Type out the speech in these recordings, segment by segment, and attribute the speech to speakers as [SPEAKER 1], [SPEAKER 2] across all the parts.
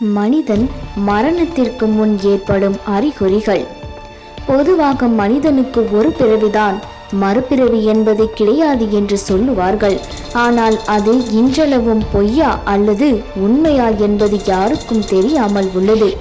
[SPEAKER 1] மனிதன் மரணத்திற்கு முன் ஏற்படும் அறிகுறிகள். பொதுவாக மனிதனுக்கு ஒரு பிறவிதான் மறுபிறவி என்பது கிடையாது என்று சொல்லுவார்கள். ஆனால் அது இன்றளவும் பொய்யா அல்லது உண்மையா என்பது யாருக்கும் தெரியாமல் உள்ளது.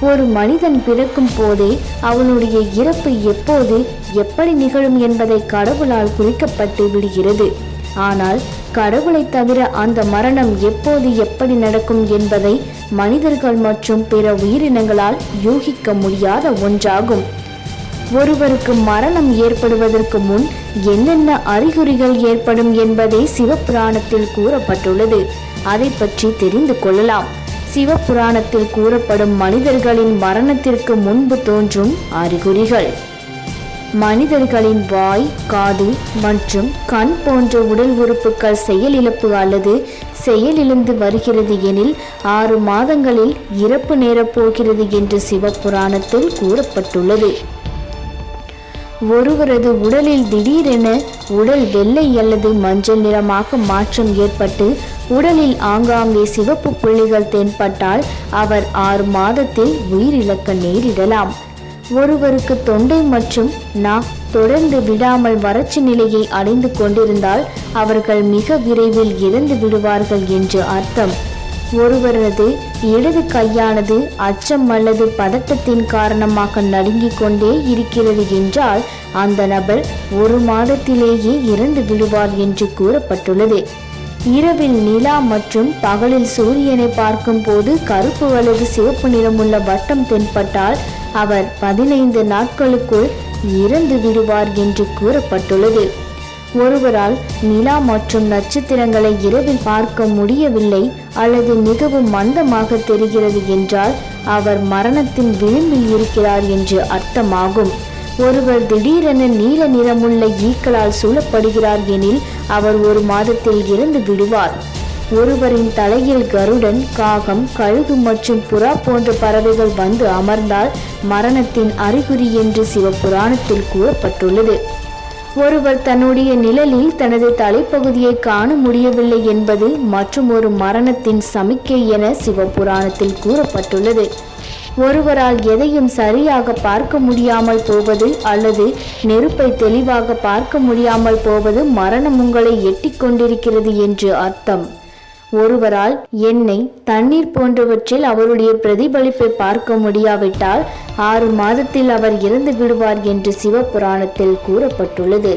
[SPEAKER 1] ஒரு மனிதன் பிறக்கும் போதே அவனுடைய இறப்பு எப்போது எப்படி நிகழும் என்பதை கடவுளால் குறிக்கப்பட்டு விடுகிறது. ஆனால் கடவுளை தவிர அந்த மரணம் எப்போது எப்படி நடக்கும் என்பதை மனிதர்கள் மற்றும் பிற உயிரினங்களால் யூகிக்க முடியாத ஒன்றாகும். ஒருவருக்கு மரணம் ஏற்படுவதற்கு முன் என்னென்ன அறிகுறிகள் ஏற்படும் என்பதை சிவபுராணத்தில் கூறப்பட்டுள்ளது. அதை பற்றி தெரிந்து கொள்ளலாம். சிவபுராணத்தில் கூறப்படும் மனிதர்களின் மரணத்திற்கு முன்பு தோன்றும் அறிகுறிகள். மனிதர்களின் வாய் காது மற்றும் கண் போன்ற உடல் உறுப்புகள் செயலிழப்பு அல்லது செயலிழந்து வருகிறது எனில் ஆறு மாதங்களில் இறப்பு நேரப்போகிறது என்று சிவபுராணத்தில் கூறப்பட்டுள்ளது. ஒருவரது உடலில் திடீரென உடல் வெள்ளை அல்லது மஞ்சள் நிறமாக மாற்றம் ஏற்பட்டு உடலில் ஆங்காங்கே சிவப்பு புள்ளிகள் தென்பட்டால் அவர் ஆறு மாதத்தில் உயிரிழக்க நேரிடலாம். ஒருவருக்கு தொண்டை மற்றும் நாக் தொடர்ந்து விடாமல் வறட்சி நிலையை அடைந்து கொண்டிருந்தால் அவர்கள் மிக விரைவில் இறந்து விடுவார்கள் என்று அர்த்தம். ஒருவரது இடது கையானது அச்சம் அல்லது பதட்டத்தின் காரணமாக நடுங்கிக் கொண்டே இருக்கிறது என்றால் அந்த நபர் ஒரு மாதத்திலேயே இறந்து விடுவார் என்று கூறப்பட்டுள்ளது. இரவில் நிலா மற்றும் பகலில் சூரியனை பார்க்கும் போது கருப்பு அல்லது சிவப்பு நிறமுள்ள வட்டம் தென்பட்டால் அவர் பதினைந்து நாட்களுக்குள் இறந்து விடுவார் என்று கூறப்பட்டுள்ளது. ஒருவரால் நிலா மற்றும் நட்சத்திரங்களை இரவில் பார்க்க முடியவில்லை அல்லது மிகவும் மந்தமாக தெரிகிறது என்றால் அவர் மரணத்தின் விளிம்பில் இருக்கிறார் என்று அர்த்தமாகும். ஒருவர் திடீரென நீல நிறமுள்ள ஈக்களால் சூழப்படுகிறார் எனில் அவர் ஒரு மாதத்தில் இறந்து விடுவார். ஒருவரின் தலையில் கருடன் காகம் கழுகு மற்றும் புறா போன்ற பறவைகள் வந்து அமர்ந்தால் மரணத்தின் அறிகுறி என்று சிவபுராணத்தில் கூறப்பட்டுள்ளது. ஒருவர் தன்னுடைய நிழலில் தனது தலைப்பகுதியை காண முடியவில்லை என்பது மற்றும் ஒரு மரணத்தின் சமிக்கை என சிவபுராணத்தில் கூறப்பட்டுள்ளது. ஒருவரால் எதையும் சரியாக பார்க்க முடியாமல் போவது அல்லது நெருப்பை தெளிவாக பார்க்க முடியாமல் போவது மரணம் உங்களை எட்டிக் கொண்டிருக்கிறது என்று அர்த்தம். ஒருவரால் எண்ணெய் தண்ணீர் போன்றவற்றில் அவருடைய பிரதிபலிப்பை பார்க்க முடியாவிட்டால் ஆறு மாதத்தில் அவர் இறந்து விடுவார் என்று சிவபுராணத்தில் கூறப்பட்டுள்ளது.